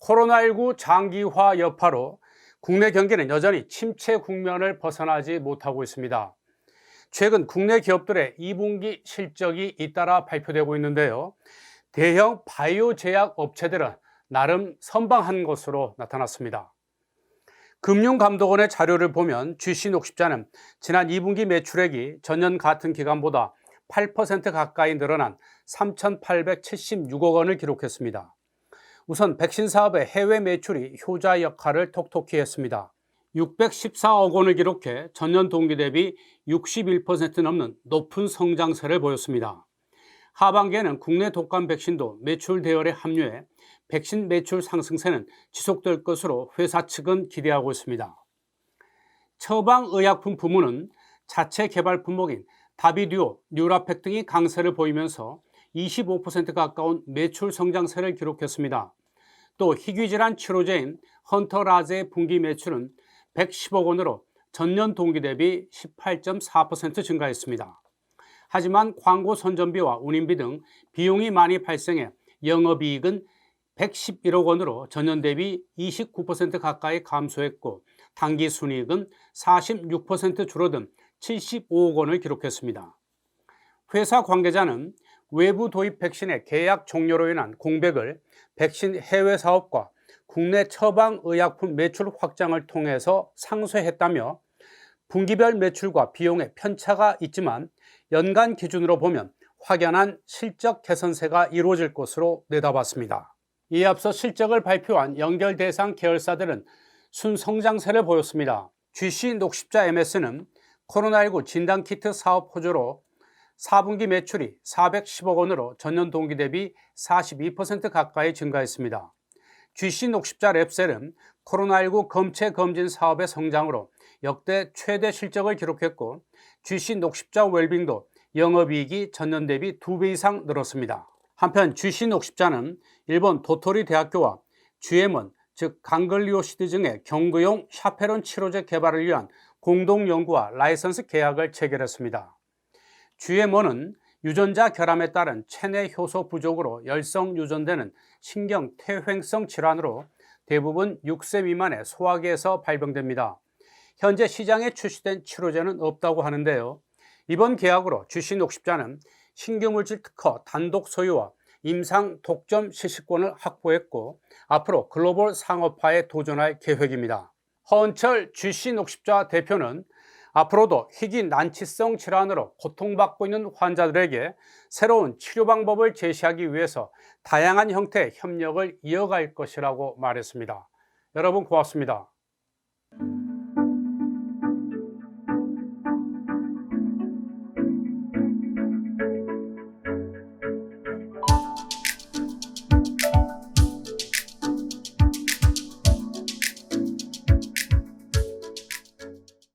코로나19 장기화 여파로 국내 경기는 여전히 침체 국면을 벗어나지 못하고 있습니다. 최근 국내 기업들의 2분기 실적이 잇따라 발표되고 있는데요. 대형 바이오 제약 업체들은 나름 선방한 것으로 나타났습니다. 금융감독원의 자료를 보면 GC 녹십자는 지난 2분기 매출액이 전년 같은 기간보다 8% 가까이 늘어난 3,876억 원을 기록했습니다. 우선 백신 사업의 해외 매출이 효자 역할을 톡톡히 했습니다. 614억 원을 기록해 전년 동기 대비 61% 넘는 높은 성장세를 보였습니다. 하반기에는 국내 독감 백신도 매출 대열에 합류해 백신 매출 상승세는 지속될 것으로 회사 측은 기대하고 있습니다. 처방의약품 부문은 자체 개발 품목인 다비듀오, 뉴라팩 등이 강세를 보이면서 25% 가까운 매출 성장세를 기록했습니다. 또 희귀질환 치료제인 헌터라제의 분기 매출은 110억 원으로 전년 동기 대비 18.4% 증가했습니다. 하지만 광고 선전비와 운임비 등 비용이 많이 발생해 영업이익은 111억 원으로 전년 대비 29% 가까이 감소했고 당기 순이익은 46% 줄어든 75억 원을 기록했습니다. 회사 관계자는 외부 도입 백신의 계약 종료로 인한 공백을 백신 해외 사업과 국내 처방 의약품 매출 확장을 통해서 상쇄했다며 분기별 매출과 비용의 편차가 있지만 연간 기준으로 보면 확연한 실적 개선세가 이루어질 것으로 내다봤습니다. 이에 앞서 실적을 발표한 연결 대상 계열사들은 순성장세를 보였습니다. GC 녹십자 MS는 코로나19 진단키트 사업 호조로 4분기 매출이 410억 원으로 전년 동기 대비 42% 가까이 증가했습니다. GC 녹십자 랩셀은 코로나19 검체 검진 사업의 성장으로 역대 최대 실적을 기록했고 GC 녹십자 웰빙도 영업이익이 전년 대비 2배 이상 늘었습니다. 한편 GC 녹십자는 일본 도토리 대학교와 GM은 즉 강글리오시드 등의 경구용 샤페론 치료제 개발을 위한 공동 연구와 라이선스 계약을 체결했습니다. GMO는 유전자 결함에 따른 체내 효소 부족으로 열성 유전되는 신경 퇴행성 질환으로 대부분 6세 미만의 소화기에서 발병됩니다. 현재 시장에 출시된 치료제는 없다고 하는데요. 이번 계약으로 주신 녹십자는 신규물질 특허 단독 소유와 임상 독점 시식권을 확보했고 앞으로 글로벌 상업화에 도전할 계획입니다. 허은철 GC 녹십자 대표는 앞으로도 희귀 난치성 질환으로 고통받고 있는 환자들에게 새로운 치료 방법을 제시하기 위해서 다양한 형태의 협력을 이어갈 것이라고 말했습니다. 여러분 고맙습니다.